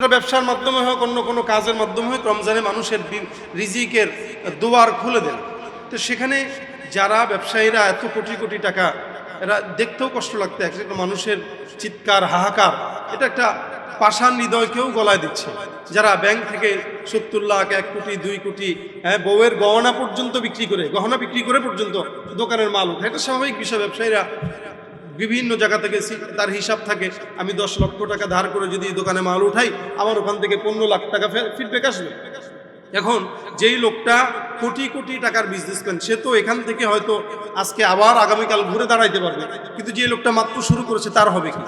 ব্যবসার মাধ্যমে হোক, অন্য কোনো কাজের মাধ্যমে হোক, রমজানে মানুষের রিজিকের দুয়ার খুলে দেন। তো সেখানে যারা ব্যবসায়ীরা এত কোটি কোটি টাকা, এরা দেখতেও কষ্ট লাগতে, এক মানুষের চিৎকার, হাহাকার, এটা একটা পাষাণ হৃদয়কেও গলায় দিচ্ছে। যারা ব্যাংক থেকে সত্তর লাখ, এক কোটি, দুই কোটি হ্যাঁ বউয়ের গহনা পর্যন্ত বিক্রি করে, গহনা বিক্রি করে পর্যন্ত দোকানের মাল উঠে এটা স্বাভাবিক বিষয়, ব্যবসায়ীরা বিভিন্ন জায়গা থেকে তার হিসাব থাকে। আমি দশ লক্ষ টাকা ধার করে যদি দোকানে মাল উঠাই, আমার ওখান থেকে পনেরো লাখ টাকা ফিডব্যাক আসবে। এখন যেই লোকটা কোটি কোটি টাকার বিজনেসম্যান সে তো এখান থেকে হয়তো আজকে আবার আগামীকাল ঘুরে দাঁড়াইতে পারবে। কিন্তু যে লোকটা মাত্র শুরু করেছে, তার হবে কি?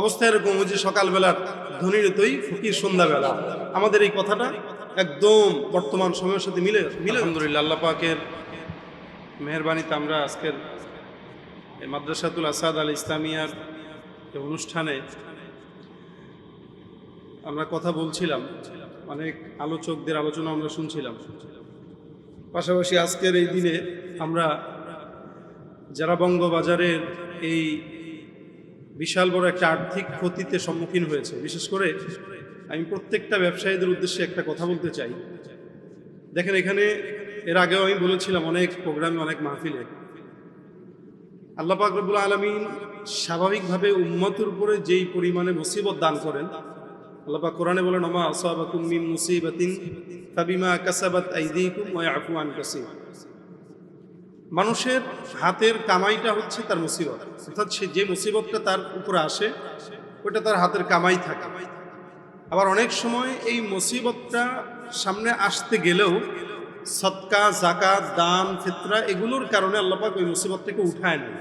অবস্থা এরকম যে সকালবেলার ধনীর তোই ফকির সন্ধ্যাবেলা। আমাদের এই কথাটা একদম বর্তমান সময়ের সাথে মিলে মিলে আলহামদুলিল্লাহ, আল্লাহ পাকের মেহরবানিতে আমরা আজকের এই মাদ্রাসাতুল আসাদ আল ইসলামিয়ার অনুষ্ঠানে আমরা কথা বলছিলাম, অনেক আলোচকদের আলোচনা আমরা শুনছিলাম। পাশাপাশি আজকের এই দিনে আমরা যারা বঙ্গবাজারের এই বিশাল বড় একটা আর্থিক ক্ষতিতে সম্মুখীন হয়েছে, বিশেষ করে আমি প্রত্যেকটা ব্যবসায়ীদের উদ্দেশ্যে একটা কথা বলতে চাই। দেখেন, এখানে এর আগেও আমি বলেছিলাম, অনেক প্রোগ্রামে অনেক মাহফিলে আল্লাহ পাক রব্বুল আলমিন স্বাভাবিকভাবে উম্মতের উপরে যেই পরিমাণে মুসিবত দান করেন, আল্লাহ কোরআনে বলেন আমা আসাবাকুম মুসিবাতিন ফাবিমা কাসাবাত আইদিকুম ওয়া মানুষের হাতের কামাইটা হচ্ছে তার মুসিবত, অর্থাৎ সে যে মুসিবতটা তার উপরে আসে ওটা তার হাতের কামাই থাকে। আবার অনেক সময় এই মুসিবতটা সামনে আসতে গেলেও সৎকা, জাকাত, দান, ফিতরা এগুলোর কারণে আল্লাপাক ওই মুসিবতটাকে উঠায় নেয়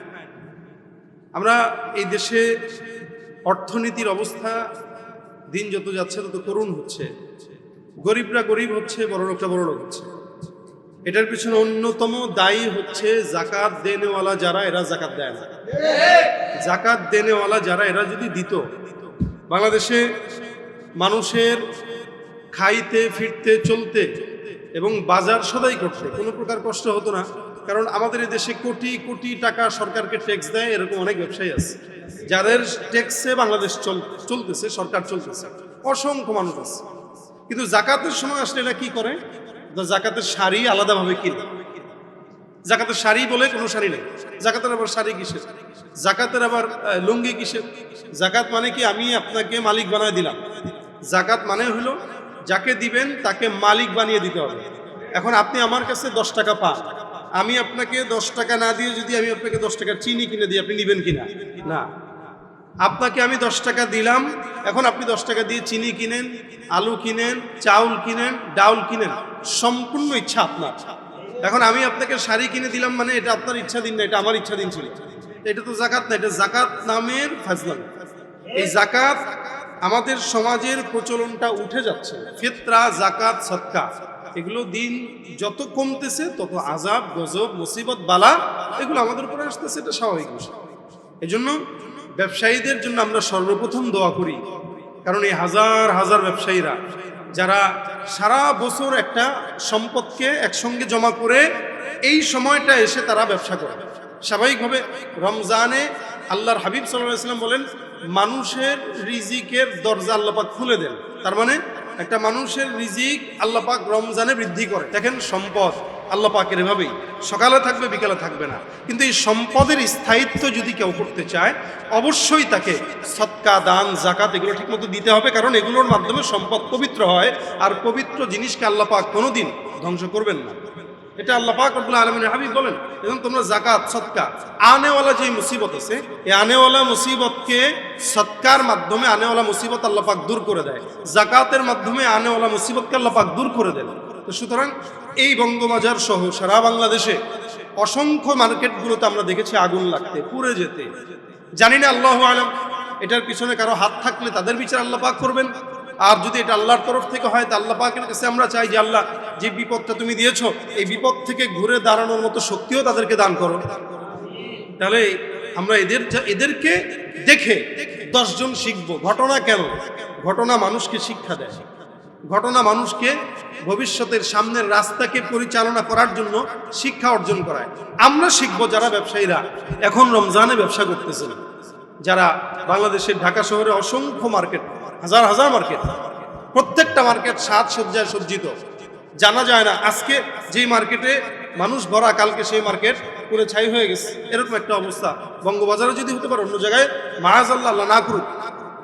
আমরা এই দেশে অর্থনীতির অবস্থা, দিন যত যাচ্ছে তত করুণ হচ্ছে। গরিবরা গরিব হচ্ছে বড় লোকরা বড় লোক হচ্ছে। এটার পিছনে অন্যতম দায়ী হচ্ছে জাকাত দেনেওয়ালা যারা, এরা জাকাত দেয় না। জাকাত দেনেওয়ালা যারা, এরা যদি দিত, বাংলাদেশে মানুষের খাইতে, ফিরতে, চলতে এবং বাজার সদাই করতে। কোনো প্রকার কষ্ট হতো না, কারণ আমাদের এই দেশে কোটি কোটি টাকা সরকারকে ট্যাক্স দেয়, এরকম অনেক ব্যবসায়ী আছে। যাদের ট্যাক্সে বাংলাদেশ চল, চলতেছে, সরকার চলতেছে। অসংখ্য মানুষ আছে। কিন্তু জাকাতের সময় আসলে এরা কি করে? জাকাতের শাড়ি আলাদাভাবে কিনে। জাকাতের শাড়ি বলে কোনো শাড়ি নেই। জাকাতের আবার শাড়ি কিসের? জাকাতের আবার লুঙ্গি কিসের? জাকাত মানে কি আমি আপনাকে মালিক বানায় দিলাম। জাকাত মানে হলো যাকে দিবেন তাকে মালিক বানিয়ে দিতে হবে। এখন আপনি আমার কাছে দশ টাকা পান। আমি আপনাকে দশ টাকা না দিয়ে যদি আমি আপনাকে দশ টাকা চিনি কিনে দিই, আপনি নিবেন কিনা? না। আপনাকে আমি দশ টাকা দিলাম, এখন আপনি দশ টাকা দিয়ে চিনি কিনেন, আলু কিনেন, চাউল কিনেন, ডাউল কিনেন, সম্পূর্ণ ইচ্ছা আপনার। এখন আমি আপনাকে শাড়ি কিনে দিলাম মানে এটা আপনার ইচ্ছা দিন না, এটা আমার ইচ্ছা দিন ছিল এটা তো জাকাত না, এটা জাকাত নামের ফাজলাম এই জাকাত আমাদের সমাজের প্রচলনটা উঠে যাচ্ছে। ফিতরা জাকাত সৎকা এগুলো দিন যত কমতেছে, তত আজাব গজব, মুসিবত, বালা, এগুলো আমাদের উপরে আসতেছে, এটা স্বাভাবিক বিষয়। এজন্য ব্যবসায়ীদের জন্য আমরা সর্বপ্রথম দোয়া করি, কারণ এই হাজার হাজার ব্যবসায়ীরা, যারা সারা বছর একটা সম্পদকে একসঙ্গে জমা করে, এই সময়টা এসে তারা ব্যবসা করে। স্বাভাবিকভাবে রমজানে আল্লাহর হাবিব সাল্লাহ ইসলাম বলেন মানুষের রিজিকের দরজা আল্লাপাক খুলে দেন। তার মানে একটা মানুষের রিজিক আল্লাপাক রমজানে বৃদ্ধি করে। দেখেন সম্পদ আল্লাহ পাকের এভাবেই। সকালে থাকবে, বিকালে থাকবে না। কিন্তু এই সম্পদের স্থায়িত্ব যদি কেউ করতে চায়, অবশ্যই তাকে সৎকা, দান জাকাত এগুলো ঠিকমতো দিতে হবে। কারণ এগুলোর মাধ্যমে সম্পদ পবিত্র হয়। আর পবিত্র জিনিসকে আল্লাপাক কোনোদিন ধ্বংস করবেন না। এটা আল্লাহ পাক রব্বুল আলমিনের হাবিব বলেন। এবং তোমরা জাকাত সৎকা আনেওয়ালা যে মুসিবত আছে, এই আনেওয়ালা মুসিবতকে সৎকার মাধ্যমে আনেওয়ালা মুসিবত আল্লাহ পাক দূর করে দেয়। জাকাতের মাধ্যমে আনেওয়ালা মুসিবতকে আল্লাহ পাক দূর করে দেন। তো সুতরাং এই বঙ্গবাজার সহ সারা বাংলাদেশে অসংখ্য মার্কেটগুলোতে আমরা দেখেছি আগুন লাগতে, পুড়ে যেতে। জানি না, আল্লাহ আলম, এটার পিছনে কারও হাত থাকলে তাদের বিচার আল্লাহ পাক করবেন। আর যদি এটা আল্লাহর তরফ থেকে হয়, তা আল্লাহ পাকের কাছে আমরা চাই যে আল্লাহ যে বিপদটা তুমি দিয়েছ, এই বিপদ থেকে ঘুরে দাঁড়ানোর মতো শক্তিও তাদেরকে দান করো। তাহলে আমরা এদের এদেরকে দেখে দশজন শিখব। ঘটনা কেন? ঘটনা মানুষকে শিক্ষা দেয়। ঘটনা মানুষকে ভবিষ্যতের সামনের রাস্তাকে পরিচালনা করার জন্য শিক্ষা অর্জন করায়। আমরা শিখব যারা ব্যবসায়ীরা। এখন রমজানে ব্যবসা করতেছেন। যারা বাংলাদেশের ঢাকা শহরে অসংখ্য মার্কেট হাজার হাজার মার্কেট। প্রত্যেকটা মার্কেট সাত সজ্জায় সজ্জিত। জানা যায় না, আজকে যেই মার্কেটে মানুষ ভরা, কালকে সেই মার্কেট পুরো ছাই হয়ে গেছে। এরকম একটা অবস্থা। বঙ্গবাজারে যদি হতে পারে অন্য জায়গায় মাহাজ আল্লাহ আল্লাহ না করুক।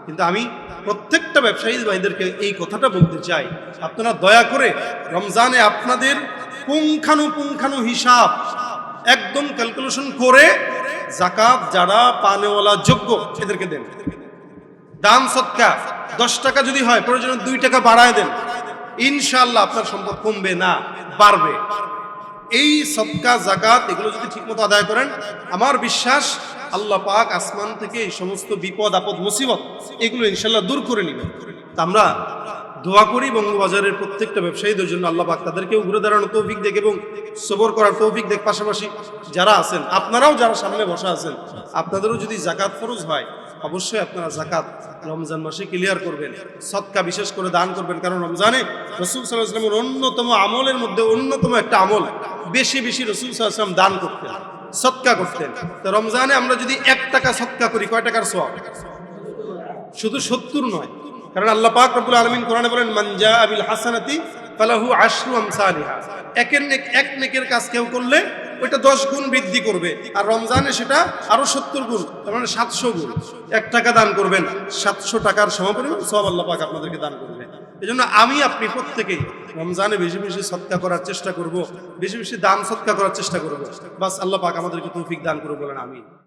কিন্তু আমি প্রত্যেকটা ব্যবসায়ী ভাইদেরকে এই কথাটা বলতে চাই। আপনারা দয়া করে রমজানে আপনাদের পুঙ্খানুপুঙ্খানু হিসাব, একদম ক্যালকুলেশন করে জাকাত যারা পানেওয়ালা যোগ্য, এদেরকে দেন। দান সৎকা, দশ টাকা যদি হয়, প্রয়োজনে দুই টাকা বাড়ায় দেন। ইনশাল্লাহ আপনার সম্পদ কমবে না, বাড়বে। এই সৎকা জাকাত এগুলো যদি ঠিকমতো আদায় করেন, আমার বিশ্বাস আল্লাহ পাক আসমান থেকে এই সমস্ত বিপদ, আপদ, মুসিবত, এগুলো ইনশাল্লাহ দূর করে নেবেন। তা আমরা দোয়া করি বঙ্গবাজারের প্রত্যেকটা ব্যবসায়ীদের জন্য আল্লাহ পাক তাদেরকেও ঘুরে দাঁড়ানো তৌফিক দেখ এবং সবর করার তৌফিক দেখ পাশাপাশি যারা আছেন, আপনারাও যারা সামনে বসা আছেন, আপনাদেরও যদি জাকাত ফরজ হয়, অবশ্যই আপনারা জাকাত রমজান মাসে ক্লিয়ার করবেন, সৎকা বিশেষ করে দান করবেন। কারণ রমজানে রসুল সাল্লাহ ইসলামের অন্যতম আমলের মধ্যে অন্যতম একটা আমল, বেশি বেশি রসুল সাল্লাহ ইসলাম দান করতেন, সৎকা করতেন। তো রমজানে আমরা যদি এক টাকা সৎকা করি, কয় টাকার সব শুধু সত্তর নয়, কারণ আল্লাহ পাক রব্বুল আলমিন কোরআনে বলেন মানজা আবিল হাসানাতি ফালাহু আশরু আমসালিহা। একের নেক, এক নেকের কাজ কেউ করলে ওইটা দশ গুণ বৃদ্ধি করবে। আর রমজানে সেটা আরও সত্তর গুণ, তার মানে সাতশো গুণ। এক টাকা দান করবেন, সাতশো টাকার সমপরিমাণ সব আল্লাহ পাক আপনাদেরকে দান করবে। এই জন্য আমি আপনি প্রত্যেকেই রমজানে বেশি বেশি সৎকা করার চেষ্টা করব, বেশি বেশি দান সৎকা করার চেষ্টা করব। বাস আল্লাহ পাক আমাদেরকে তৌফিক দান করব বলেন আমি